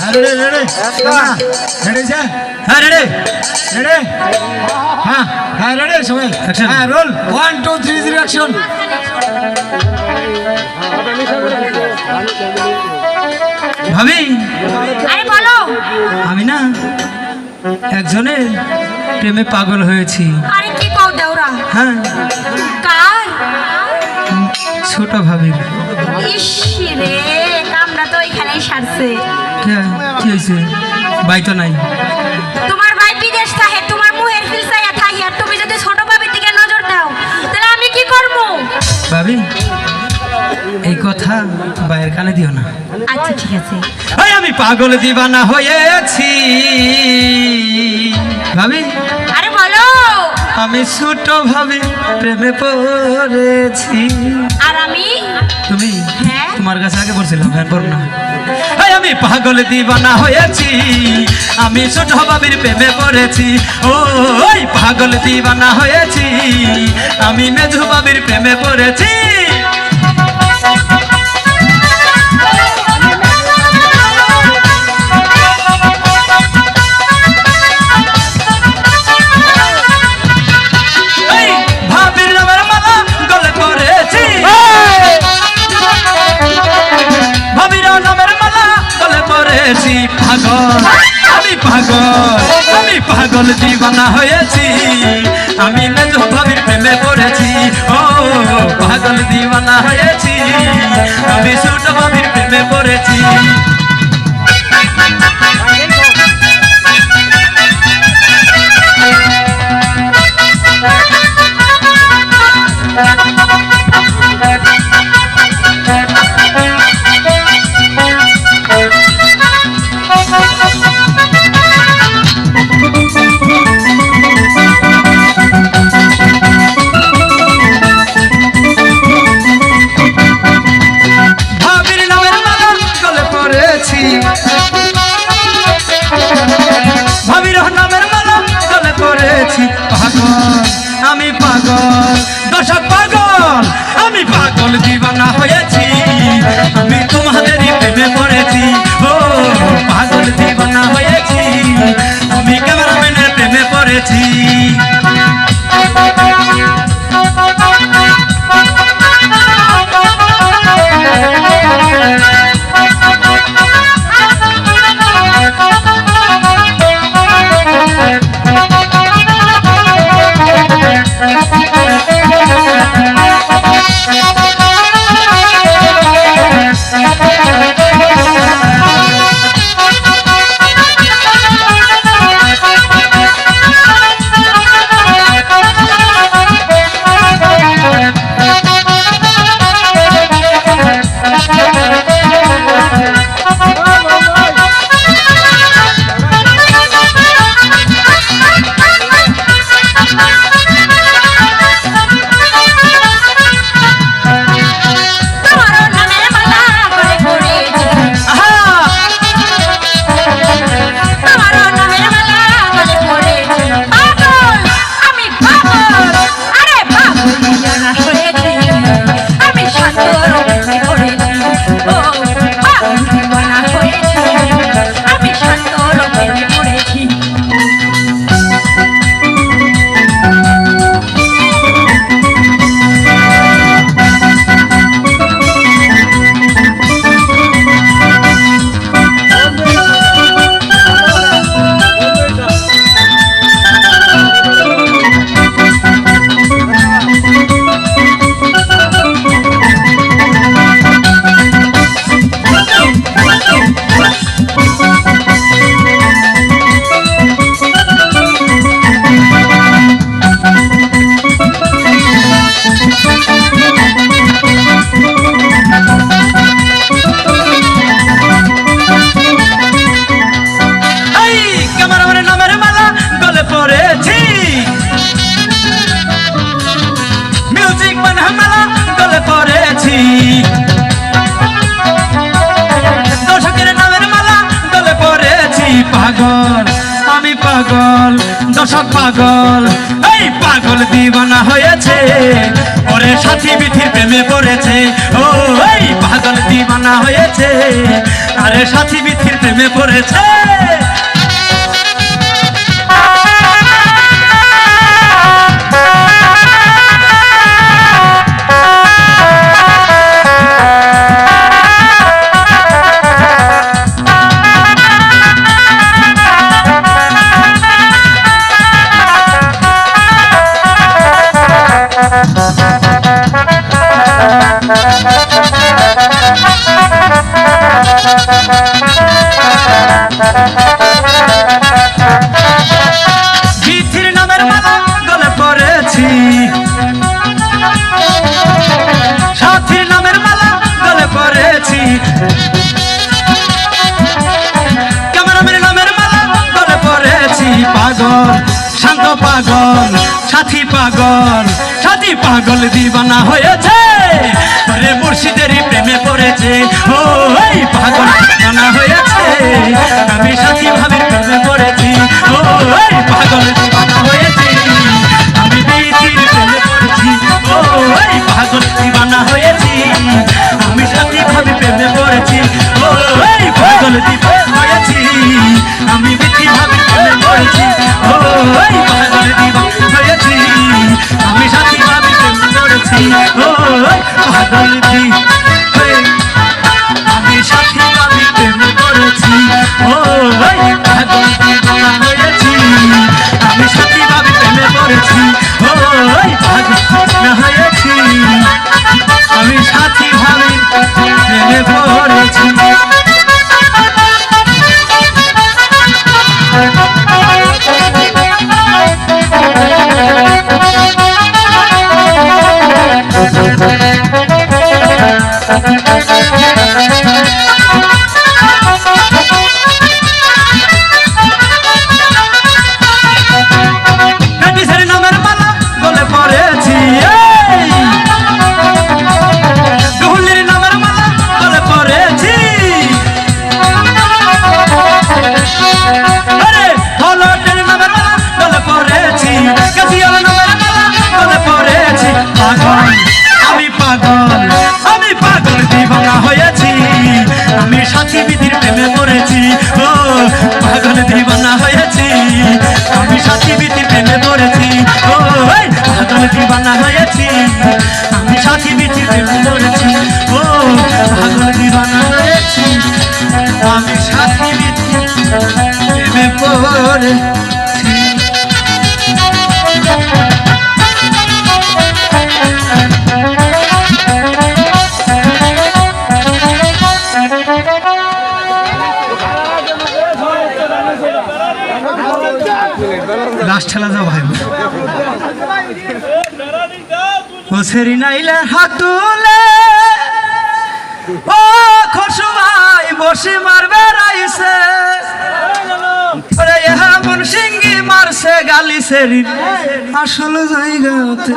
হ্যাঁ ready ready. Ready sir হ্যাঁ ready. Ready? হ্যাঁ হ্যাঁ রেডি সবাই. হ্যাঁ roll. One two three action ভাবি? আরে বলো। আমি না একজনের প্রেমে পাগল হয়েছি। আরে কি কও দেওরা? হ্যাঁ। কার? ছোট ভাবির। ইস রে কামটা তো এখানেই সারছে। কে হয়েছে বাই তো নাই। তোমার ভাই বিদেশ থাকে তোমার মুহের ফিলসাইয়া থাকি আর তুমি যদি ছোট ভাবির দিকে নজর দাও তাহলে আমি কি করব? ভাবি এই কথা বাইয়ের কানে দিও না। আচ্ছা ঠিক আছে। ওই আমি পাগল দিবানা হয়েছি। ভাবি আরে বলো। আমি ছোট ভাবি প্রেমে পড়েছি। আর আমি? তুমি হ্যাঁ? তোমার কাছে আগে পড়ছিলাম হ্যাঁ পড় না। আমি পাগল দিবানা হয়েছি। আমি ছোট বাবির প্রেমে পড়েছি। ওই পাগল দিবানা হয়েছি। আমি মেধু বাবির প্রেমে পড়েছি। পড়েছি পাগল। আমি পাগল আমি পাগল জীবনা হয়েছি। আমি মেজ ভাবির প্রেমে পড়েছি। ও, পাগল জীবনা হয়েছি। আমি ছোট ভাবির প্রেমে পড়েছি। গলে পড়েছি দর্শকের নামের মালা গলে পড়েছি, পাগল, আমি পাগল দশক পাগল। এই পাগল দিবানা হয়েছে, ওরে সাথী বিথির প্রেমে পড়েছে। ও, এই পাগল দিবানা হয়েছে, আরে সাথী বিথির প্রেমে পড়েছে। বিথির নামের গলে পড়েছি। সাথীর নামের মালা গলে পড়েছি। ক্যামেরাম্যান নামের মালা গলে পড়েছি। পাগল, শান্ত পাগল, সাথী পাগল সাথী পাগল দিবানা হয়েছে। রে মুর্শিদের প্রেমে পড়েছে। ও পাগল দিবানা হয়েছে। আমি সাথী ভাবে প্রেমে পড়েছি। ও পাগল হয়েছে। আমি পড়েছি। ও হয়েছি। আমি সাথী ভাবে প্রেমে পড়েছি। ও পাগল হয়েছি। আমি পাগল হয়েছি। আমি সাথী দি আমি সাথী ভাবে প্রেমে পড়েছি ও হয়েছি। আমি সাথী ভাবে প্রেমে পড়েছি পাগল। আমি পাগল দিবানা হয়েছি। আমি সাথী বিধির প্রেমে পড়েছি। ও, পাগল দিবানা হয়েছি। আমি সাথী বিধির প্রেমে পড়েছি। ও পাগল দিবানা হয়েছি। আমি সাথী বিধির প্রেমে লাস্ট ঠেলা যাও ভাই। ও সেরি নাইলে হাতুলে, ও খসু ভাই, বসে মারবে রাইছে ওরে ইহা মন সিঙ্গি মারছে গালি সেরি আসল জায়গাতে।